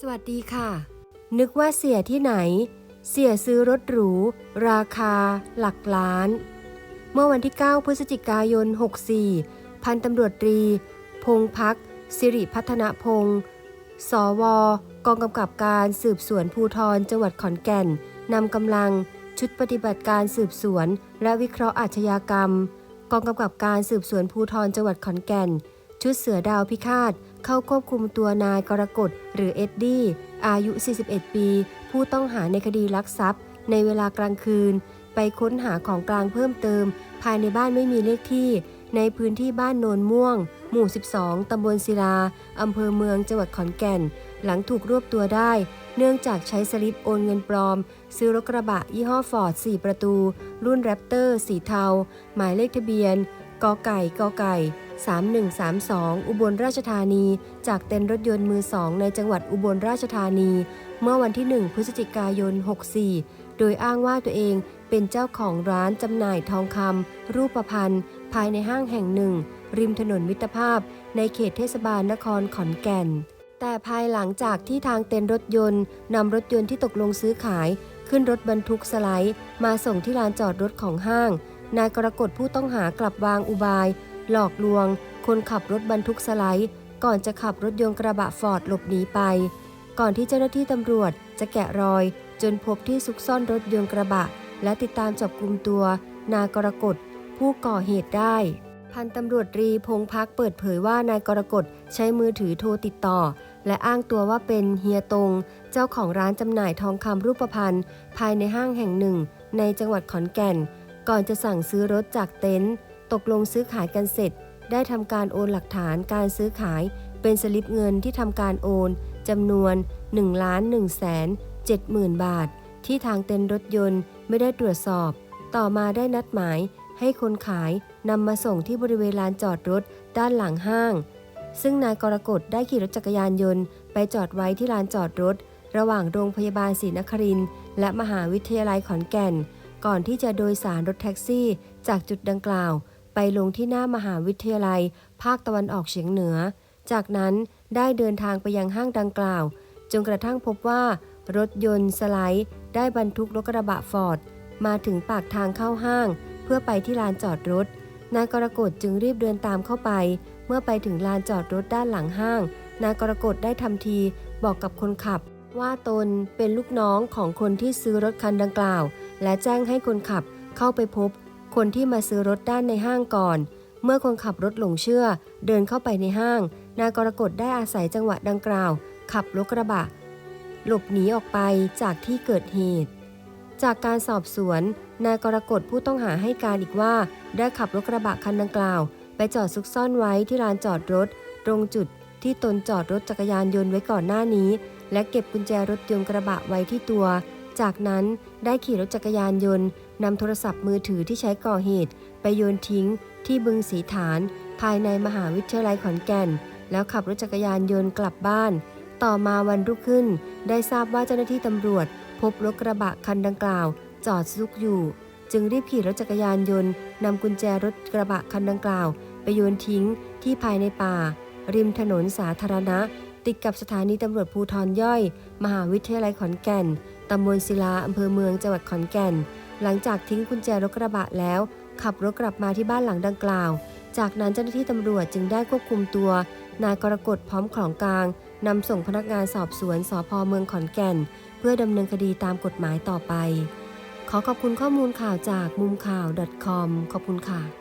สวัสดีค่ะ นึกว่าเสียที่ไหน เสียซื้อรถหรู ราคา หลักล้าน เมื่อวันที่ 9 พฤศจิกายน 64 พันตำรวจตรี พงพัก สิริพัฒนพงศ์สว กองกำกับการสืบสวนภูทรจังหวัดขอนแก่นนำกำลังชุดปฏิบัติการสืบสวน และวิเคราะห์อาชญากรรม กองกำกับการสืบสวนภูทรจังหวัดขอนแก่น ชุดเสือดาวพิฆาต เข้าควบคุมตัวนายกรกฎหรือเอ็ดดี้อายุ 41 ปี ผู้ต้องหาในคดีลักทรัพย์ ในเวลากลางคืน ไปค้นหาของกลางเพิ่มเติม ภายในบ้านไม่มีเลขที่ ในพื้นที่บ้านโนนม่วง หมู่ 12 ตำบลศิลา อำเภอเมืองจังหวัดขอนแก่น หลังถูกรวบตัวได้ เนื่องจากใช้สลิปโอนเงินปลอม ซื้อรถกระบะยี่ห้อฟอร์ด 4 ประตู รุ่นแรปเตอร์ สีเทา หมายเลขทะเบียนกไก่กไก่ 3132 อุบลราชธานี จากเต็นท์รถยนต์มือสองในจังหวัดอุบลราชธานี เมื่อวันที่ 1 พฤศจิกายน 64 โดยอ้างว่าตัวเองเป็นเจ้าของร้านจำหน่ายทองคำรูปพรรณภายในห้างแห่งหนึ่ง ริมถนนมิตรภาพ ในเขตเทศบาลนครขอนแก่น แต่ภายหลังจากที่ทางเต็นท์รถยนต์นำรถยนต์ที่ตกลงซื้อขาย ขึ้นรถบรรทุกสไลด์ มาส่งที่ลานจอดรถของห้างนายกรกฎผู้ต้องหากลับวางอุบาย หลอกลวง คนขับรถบรรทุกสไลด์ ก่อนจะขับรถยนต์กระบะฟอร์ดหลบหนีไป ก่อนที่เจ้าหน้าที่ตำรวจจะแกะรอย จนพบที่ซุกซ่อนรถยนต์กระบะ และติดตามจับกลุ่มตัว นายกรกฎผู้ก่อเหตุได้ พันตำรวจรีพงพักเปิดเผยว่านายกรกฎใช้มือถือโทรติดต่อ และอ้างตัวว่าเป็นเฮียตง เจ้าของร้านจำหน่ายทองคำรูปพรรณภายในห้างแห่งหนึ่ง ในจังหวัดขอนแก่น ก่อนจะสั่งซื้อรถจากเต็นท์ ตกลงซื้อขายกันเสร็จ ได้ทำการโอนหลักฐานการซื้อขายเป็นสลิปเงินที่ทำการโอนจำนวน1ล้าน1แสน70,000 บาท ที่ทางเต็นท์รถยนต์ไม่ได้ตรวจสอบ ต่อมาได้นัดหมายให้คนขายนำมาส่งที่บริเวณลานจอดรถด้านหลังห้าง ซึ่งนายกรกฎได้ขี่รถจักรยานยนต์ ไปจอดไว้ที่ลานจอดรถ ระหว่างโรงพยาบาลศรีนครินทร์และมหาวิทยาลัยขอนแก่น ก่อนที่จะโดยสารรถแท็กซี่ จากจุดดังกล่าว ไปลงที่หน้ามหาวิทยาลัย ภาคตะวันออกเฉียงเหนือ จากนั้นได้เดินทางไปยังห้างดังกล่าว จนกระทั่งพบว่ารถยนต์สไลด์ได้บรรทุกรถกระบะฟอร์ด มาถึงปากทางเข้าห้าง เพื่อไปที่ลานจอดรถ นายกรกฎจึงรีบเดินตามเข้าไป เมื่อไปถึงลานจอดรถด้านหลังห้าง นายกรกฎได้ทำทีบอกกับคนขับ ว่าตนเป็นลูกน้องของคนที่ซื้อรถคันดังกล่าว และแจ้งให้คนขับเข้าไปพบ คนที่มาซื้อรถด้านในห้างก่อน เมื่อคนขับรถหลงเชื่อ เดินเข้าไปในห้าง นายกรกฎได้อาศัยจังหวะดังกล่าว ขับรถกระบะ หลบหนีออกไปจากที่เกิดเหตุ จากการสอบสวน นายกรกฎผู้ต้องหาให้การอีกว่า ได้ขับรถกระบะคันดังกล่าว ไปจอดซุกซ่อนไว้ที่ลานจอดรถ ตรงจุดที่ตนจอดรถจักรยานยนต์ไว้ก่อนหน้านี้ และเก็บกุญแจรถยนต์กระบะไว้ที่ตัว จากนั้นได้ขี่รถจักรยานยนต์ นำโทรศัพท์มือถือที่ใช้ก่อเหตุ ไปโยนทิ้ง ที่บึงสีฐาน ภายในมหาวิทยาลัยขอนแก่น แล้วขับรถจักรยานยนต์กลับบ้าน ต่อมาวันรุ่งขึ้น ได้ทราบว่าเจ้าหน้าที่ตำรวจ พบรถกระบะคันดังกล่าว จอดซุกอยู่ จึงรีบขี่รถจักรยานยนต์นำกุญแจรถกระบะคันดังกล่าว ไปโยนทิ้ง ที่ภายในป่า ริมถนนสาธารณะ ติดกับสถานีตำรวจภูทรย่อย มหาวิทยาลัยขอนแก่นตำบลศิลาอำเภอเมืองจังหวัดขอนแก่น หลังจากทิ้งกุญแจรถกระบะแล้ว ขับรถกลับมาที่บ้านหลังดังกล่าว จากนั้นเจ้าหน้าที่ตำรวจจึงได้ควบคุมตัวนายกรกฎพร้อมของกลางนำส่งพนักงานสอบสวนสพเมืองขอนแก่น เพื่อดำเนินคดีตามกฎหมายต่อไป ขอขอบคุณข้อมูลข่าวจากมุมข่าว .com ขอบคุณค่ะ